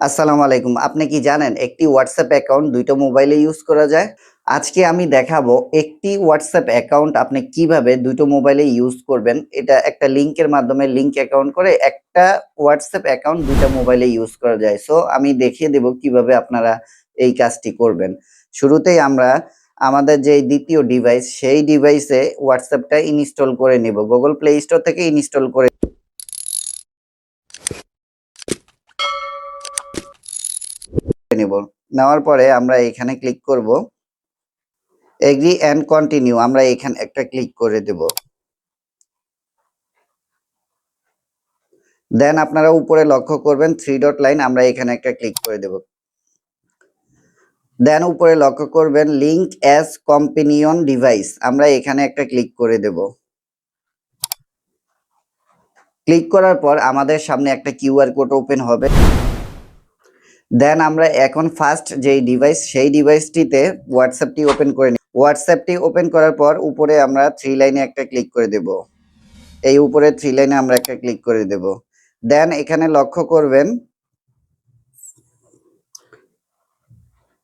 আসসালামু আলাইকুম। আপনি কি জানেন একটি হোয়াটসঅ্যাপ অ্যাকাউন্ট দুইটা মোবাইলে ইউজ করা যায়? আজকে আমি দেখাবো একটি হোয়াটসঅ্যাপ অ্যাকাউন্ট আপনি কীভাবে দুটো মোবাইলে ইউজ করবেন। এটা একটা লিংকের মাধ্যমে লিংক অ্যাকাউন্ট করে একটা হোয়াটসঅ্যাপ অ্যাকাউন্ট দুইটা মোবাইলে ইউজ করা যায়। সো আমি দেখিয়ে দেব কীভাবে আপনারা এই কাজটি করবেন। শুরুতেই আমরা আমাদের যে দ্বিতীয় ডিভাইস সেই ডিভাইসে হোয়াটসঅ্যাপটা ইনস্টল করে নেব। গুগল প্লে স্টোর থেকে ইনস্টল করে নেব। নেওয়ার পরে আমরা এখানে ক্লিক করব। এগ্রি অ্যান্ড কন্টিনিউ আমরা এখানে একটা ক্লিক করে দেব। দেন আপনারা উপরে লক্ষ্য করবেন থ্রি ডট লাইন আমরা এখানে একটা ক্লিক করে দেব। দেন উপরে লক্ষ্য করবেন লিংক অ্যাজ কম্পিনিয়ন ডিভাইস আমরা এখানে একটা ক্লিক করে দেব। ক্লিক করার পর আমাদের সামনে একটা কিউআর কোড ওপেন হবে। দেন আমরা এখন ফার্স্ট যেই ডিভাইস সেই ডিভাইসটিতে হোয়াটসঅ্যাপটি ওপেন করে নিই। হোয়াটসঅ্যাপটি ওপেন করার পর উপরে আমরা থ্রি লাইনে একটা ক্লিক করে দেব। এই উপরে থ্রি লাইনে আমরা একটা ক্লিক করে দেব। দেন এখানে লক্ষ্য করবেন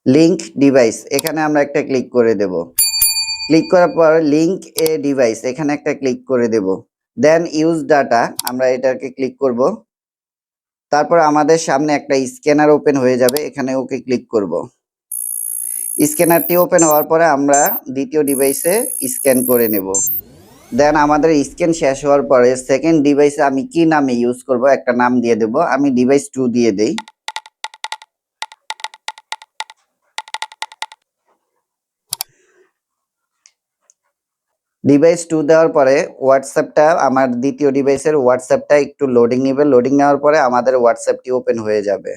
লিঙ্ক ডিভাইস এখানে আমরা একটা ক্লিক করে দেব। ক্লিক করার পর লিঙ্ক এ ডিভাইস এখানে একটা ক্লিক করে দেব। দেন ইউজ ডাটা আমরা এটাকে ক্লিক করব। তারপর আমাদের সামনে একটা স্ক্যানার ওপেন হয়ে যাবে, এখানে ওকে ক্লিক করব। স্ক্যানারটি ওপেন হওয়ার পরে আমরা দ্বিতীয় ডিভাইসে স্ক্যান করে নেব। দেন আমাদের স্ক্যান শেষ হওয়ার পরে সেকেন্ড ডিভাইসে আমি কি নামে ইউজ করব, একটা নাম দিয়ে দেব। আমি ডিভাইস টু দিয়ে দেই। ডিভাইস টু দেওয়ার পরে হোয়াটসঅ্যাপটা আমার দ্বিতীয় ডিভাইসের হোয়াটসঅ্যাপটা একটু লোডিং নেবে। লোডিং নেওয়ার পরে আমাদের হোয়াটসঅ্যাপটি ওপেন হয়ে যাবে।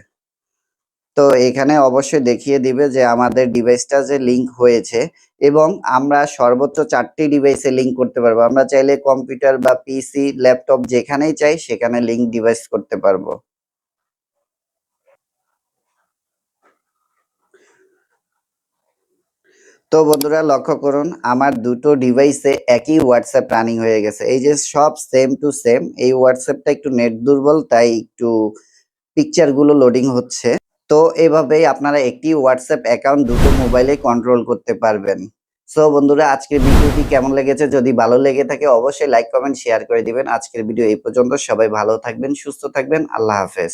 তো এখানে অবশ্যই দেখিয়ে দিবে যে আমাদের ডিভাইসটা যে লিঙ্ক হয়েছে এবং আমরা সর্বোচ্চ চারটি ডিভাইসে লিঙ্ক করতে পারব। আমরা চাইলে কম্পিউটার বা পিসি ল্যাপটপ যেখানেই চাই সেখানে লিঙ্ক ডিভাইস করতে পারব। তো বন্ধুরা, লক্ষ্য করুন, আমার দুটো ডিভাইসে একই হোয়াটসঅ্যাপ রানিং হয়ে গেছে। এই যে সব সেম টু সেম এই হোয়াটসঅ্যাপটা একটু নেট দুর্বল, তাই একটু পিকচারগুলো লোডিং হচ্ছে। তো এভাবেই আপনারা একটি হোয়াটসঅ্যাপ অ্যাকাউন্ট দুটো মোবাইলে কন্ট্রোল করতে পারবেন। সো বন্ধুরা, আজকের ভিডিওটি কেমন লেগেছে? যদি ভালো লেগে থাকে, অবশ্যই লাইক কমেন্ট শেয়ার করে দিবেন। আজকের ভিডিও এই পর্যন্ত। সবাই ভালো থাকবেন, সুস্থ থাকবেন। আল্লাহ হাফেজ।